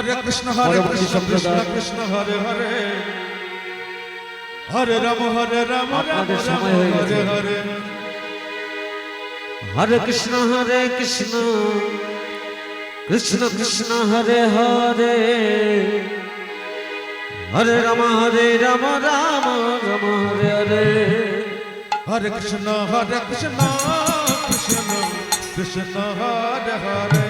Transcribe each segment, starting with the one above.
হরে কৃষ্ণ হরে কৃষ্ণ কৃষ্ণ। কৃষ্ণ হরে হরে। হরে রাম হরে রাম আপনাদের রাম সময় হয়ে হরে গেছে। হরে। হরে কৃষ্ণ হরে কৃষ্ণ। কৃষ্ণ কৃষ্ণ হরে হরে। হরে রাম হরে রাম রাম রাম হরে হরে। হরে কৃষ্ণ হরে কৃষ্ণ কৃষ্ণ কৃষ্ণ হরে হরে।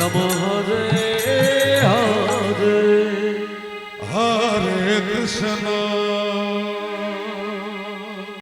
রাম হরে হরে